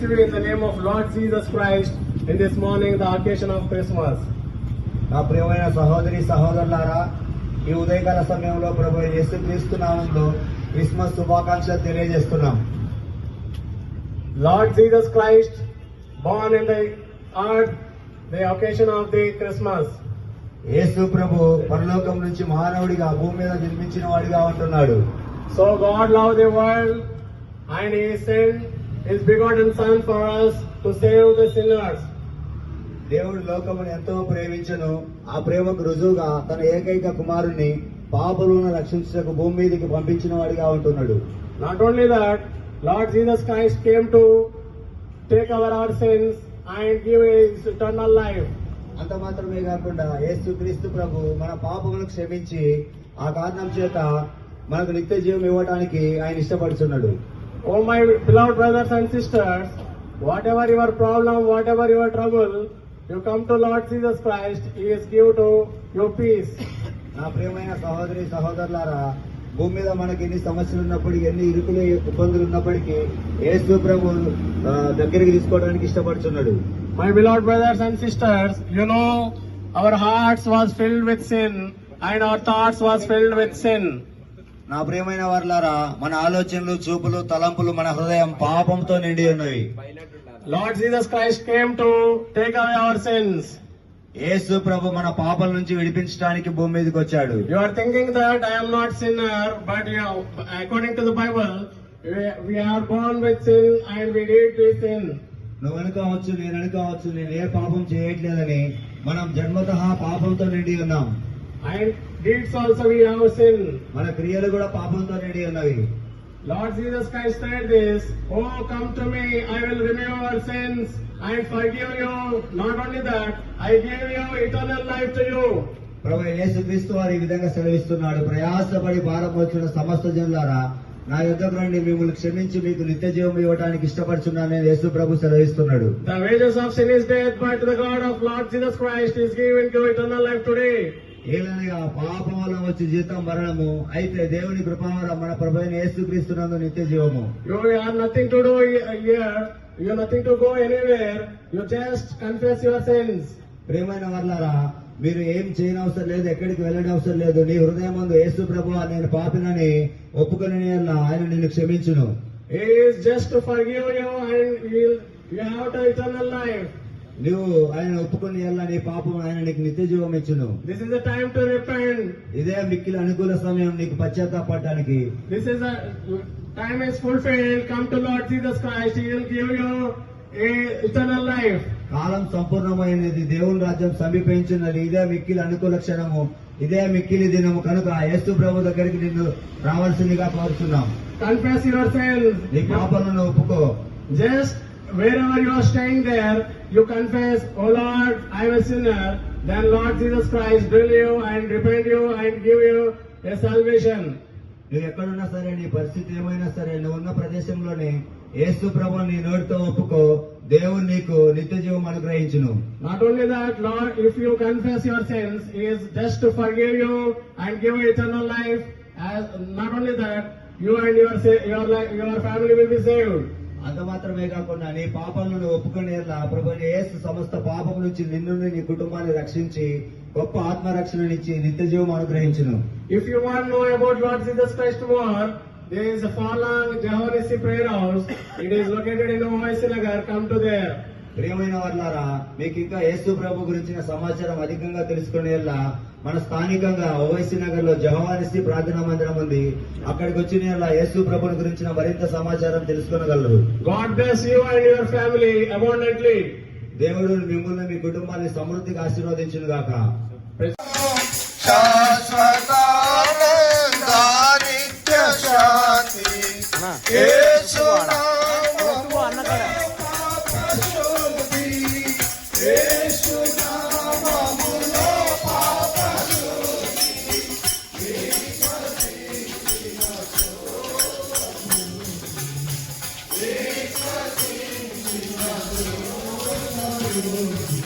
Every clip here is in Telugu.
grace to you in the name of Lord Jesus Christ in this morning, the occasion of Christmas. నా ప్రియమైన సహోదరి సహోదరులారా ఈ ఉదయకాల సమయంలో ప్రభు యేసు క్రీస్తు నామంలో క్రిస్మస్ శుభాకాంక్షలు తెలియజేస్తున్నాం. Lord Jesus Christ born in the earth the occasion of the Christmas యేసు ప్రభు పరలోకం నుంచి మానవుడిగా భూమి మీద జన్మించిన వాడిగా ఉంటున్నాడు. So God love the world and he sent His begotten Son for us to save the sinners. దేవుడు లోకమును ఎంతో ప్రేమించను ఆ ప్రేమకు రుజువుగా తన ఏకైక కుమారుణ్ణి పాపలను రక్షించకు భూమి మీదకి పంపించిన వాడిగా ఉంటున్నాడు Not only that, Lord Jesus Christ came to take our our sins and give His eternal life. అంత మాత్రమే కాకుండా యేసుక్రీస్తు ప్రభు మన పాపములను క్షమించి ఆ కారణం చేత మనకు నిత్య జీవం ఇవ్వడానికి ఆయన ఇష్టపడుతున్నాడు Oh my beloved brothers and sisters, whatever your problem, whatever your trouble, you come to Lord Jesus Christ, He is give to you peace. నా ప్రియమైన సహోదరి సహోదరులారా భూమి మీద మనకి ఎన్ని సమస్యలు ఉన్నప్పటికీ ఎన్ని ఇరుకులు ఇబ్బందులు ఉన్నప్పటికీ యేసు ప్రభు దగ్గరికి తీసుకోవడానికి ఇష్టపడుతున్నాడు My beloved brothers and sisters, you know our hearts was filled with sin and our thoughts was filled with sin. నా ప్రియమైన వర్లారా మన ఆలోచనలు చూపులు తలంపులు మన హృదయం పాపంతో నిండి ఉన్నవి. Lord Jesus Christ came to take away our sins యేసు ప్రభు మన పాపల నుంచి విడిపించడానికి భూమి మీదకి వచ్చాడు. You are thinking that I am not sinner but according to the Bible we are born with sin and we need to sin నువ్వు కావచ్చు నేను కావచ్చు నేను ఏ పాపం చేయట్లేదని మనం జన్మతహా పాపంతో నిండి ఉన్నాం. Also we have sin. మన క్రియలు కూడా పాపంతో నిండి ఉన్నవి Lord Jesus Christ said this, Oh, come to me, I will remove your sins and forgive you. Not only that, I give you eternal life to you. ప్రభు యేసుక్రీస్తు వారు ఈ విధంగా సెలవిస్తున్నాడు ప్రయాసపడి భారం వచ్చిన సమస్త జనులారా నా యుద్ధకు రండి మిమ్మల్ని క్షమించి మీకు నిత్య జీవం ఇవ్వడానికి ఇష్టపడుచున్నానని యేసు ప్రభు సెలవిస్తున్నాడు The wages of sin is death, but the God of Lord Jesus Christ is given you eternal life today. ఏలనగా పాపం వల్ల వచ్చి జీతం మరణము అయితే దేవుని కృపావరం మన ప్రభు యేసుక్రీస్తునందు నిత్య జీవము here. You have nothing to go anywhere. You just confess your sins. ప్రేమైన వర్లారా మీరు ఏం చేయనవసరం లేదు ఎక్కడికి వెళ్ళడం అవసరం లేదు నీ హృదయం ముందు యేసు ప్రభు నేను పాపినని ఒప్పుకొని ఆయన నిన్ను క్షమించును to forgive you and you you have the eternal life. నువ్వు ఆయన ఒప్పుకొని వెళ్ళా నీ పాపం ఆయన నీకు నిత్య జీవం ఇచ్చును This is the time to repent. ఇదే మిక్కిలి అనుకూల సమయం నీకు is a time is fulfilled. Come to Lord Jesus Christ. He will give you a eternal life. కాలం సంపూర్ణమైనది దేవుని రాజ్యం సమీపించినది ఇదే మిక్కిలి అనుకూల క్షణము ఇదే మిక్కిలి దినము కనుక యేసు ప్రభు దగ్గరికి నిన్ను రావాల్సిందిగా కోరుతున్నాం Confess your నీ sins. పాపలను ఒప్పుకో Just wherever you are staying there, you confess, Oh Lord, I am a sinner. Then Lord Jesus Christ will you and repent you and give you a salvation. నువ్వు ఎక్కడున్నా సరే నీ పరిస్థితి ఏమైనా సరే నువ్వు ఉన్న ప్రదేశంలోనే యేసు ప్రభు నీ నోటితో ఒప్పుకో దేవుడు నీకు నిత్య జీవం అనుగ్రహించును not only that Lord if you confess your sins is just forgive you and give eternal life not only that you and your your family will be saved అంత మాత్రమే కాకుండా నీ పాపములను ఒప్పుకునేలా ప్రభు ఏసు సమస్త పాపం నుంచి నిన్ను నీ కుటుంబాన్ని రక్షించి గొప్ప ఆత్మ రక్షణ ఇచ్చి నిత్య జీవం అనుగ్రహించను. If you want know about Lord Jesus Christ more there is a furlong prayer house it is located in Maheshwar Nagar come to there ప్రియమైన వాళ్ళారా మీకు ఇంకా యేసు ప్రభు గురించిన సమాచారం అధికంగా తెలుసుకునేలా మన స్థానికంగా ఓవైసీ నగర్లో జహవానిసి ప్రార్థనా మందిరం ఉంది. అక్కడికి వచ్చిన యేసు ప్రభుని గురించిన మరింత సమాచారం తెలుసుకొనగలరు. God bless you and your family abundantly. దేవుడు మిమ్మల్ని మీ కుటుంబాన్ని సమృద్ధిగా ఆశీర్వదించును గాక శాశ్వతానందానిత్య యేసు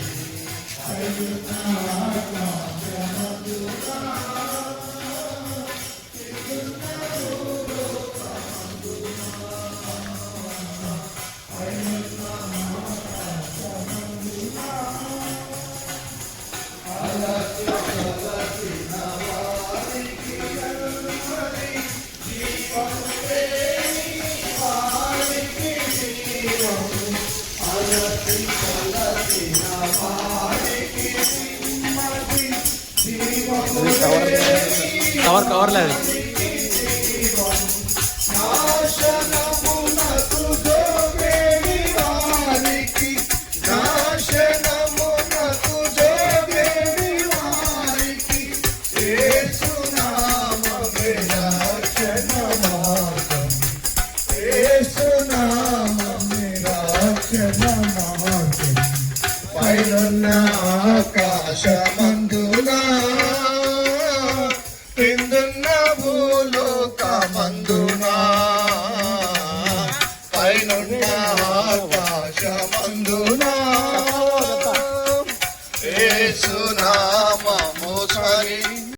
కవర్ కవర్ లేదు. నాశనమునకు